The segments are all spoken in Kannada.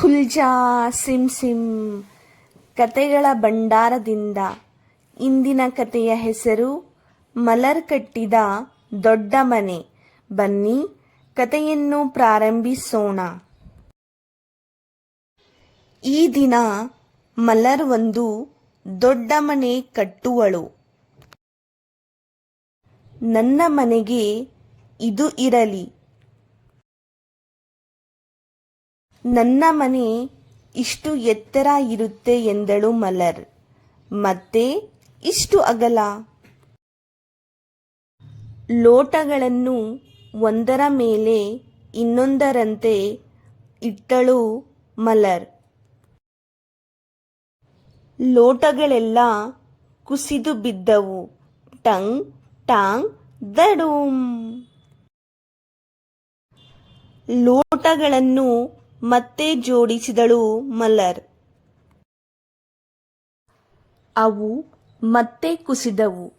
ಖುಲ್ಜಾ ಸಿಮ್ ಸಿಮ್ ಕತೆಗಳ ಭಂಡಾರದಿಂದ ಇಂದಿನ ಕತೆಯ ಹೆಸರು ಮಲರ್ ಕಟ್ಟಿದ ದೊಡ್ಡ ಮನೆ. ಬನ್ನಿ ಕತೆಯನ್ನು ಪ್ರಾರಂಭಿಸೋಣ. ಈ ದಿನ ಮಲರ್ ಒಂದು ದೊಡ್ಡ ಮನೆ ಕಟ್ಟುವಳು. ನನ್ನ ಮನೆಗೆ ಇದು ಇರಲಿ. ನನ್ನ ಮನೆ ಇಷ್ಟು ಎತ್ತರ ಇರುತ್ತೆ ಎಂದಳು ಮಲರ್. ಮತ್ತೆ ಇಷ್ಟು ಅಗಲ. ಲೋಟಗಳನ್ನು ಒಂದರ ಮೇಲೆ ಇನ್ನೊಂದರಂತೆ ಇಟ್ಟಳು ಮಲರ್. ಲೋಟಗಳೆಲ್ಲ ಕುಸಿದು ಬಿದ್ದವು. ಟಂಗ್, ಟಾಂಗ್ ದಡೂಂ ಲೋಟಗಳನ್ನು ಮತ್ತೆ ಜೋಡಿಸಿದಳು ಮಲ್ಲರ್. ಅವು ಮತ್ತೆ ಕುಸಿದವು.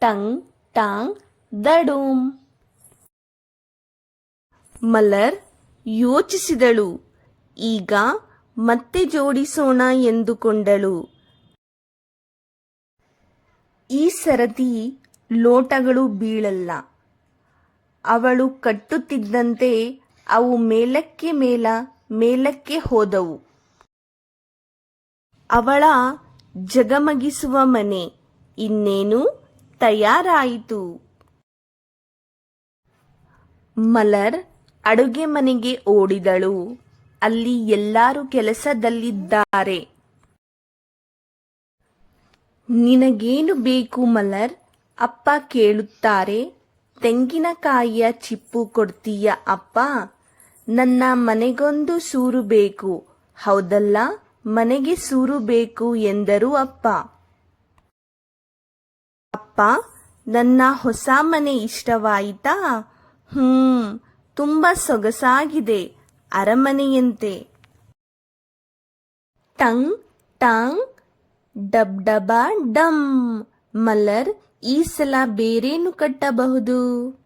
ಟಂಗ್, ಟಾಂಗ್, ದಡೂಮ್. ಮಲರ್ ಯೋಚಿಸಿದಳು. ಈಗ ಮತ್ತೆ ಜೋಡಿಸೋಣ ಎಂದುಕೊಂಡಳು. ಈ ಸರತಿ ಲೋಟಗಳು ಬೀಳಲ್ಲ. ಅವಳು ಕಟ್ಟುತ್ತಿದ್ದಂತೆ ಅವು ಮೇಲಕ್ಕೆ ಮೇಲ ಮೇಲಕ್ಕೆ ಹೋದವು. ಅವಳ ಜಗಮಗಿಸುವ ಮನೆ ಇನ್ನೇನು ತಯಾರಾಯಿತು. ಮಲರ್ ಅಡುಗೆ ಮನೆಗೆ ಓಡಿದಳು. ಅಲ್ಲಿ ಎಲ್ಲರೂ ಕೆಲಸದಲ್ಲಿದ್ದಾರೆ. ನಿನಗೇನು ಬೇಕು ಮಲರ್? ಅಪ್ಪ ಕೇಳುತ್ತಾರೆ. ತೆಂಗಿನಕಾಯಿಯ ಚಿಪ್ಪು ಕೊಡ್ತೀಯ ಅಪ್ಪ? ನನ್ನ ಮನೆಗೊಂದು ಸೂರು ಬೇಕು. ಹೌದಲ್ಲ? ಮನೆಗೆ ಸೂರು ಬೇಕು ಎಂದರು ಅಪ್ಪ. ಅಪ್ಪ, ನನ್ನ ಹೊಸ ಮನೆ ಇಷ್ಟವಾಯಿತಾ? ಹ್ಮ್, ತುಂಬಾ ಸೊಗಸಾಗಿದೆ, ಅರಮನೆಯಂತೆ. ಟಂಗ್, ಟಾಂಗ್, ಡಬ್ ಡಬ ಡಮ್. ಮಲರ್ ಈ ಸಲ ಬೇರೇನು ಕಟ್ಟಬಹುದು?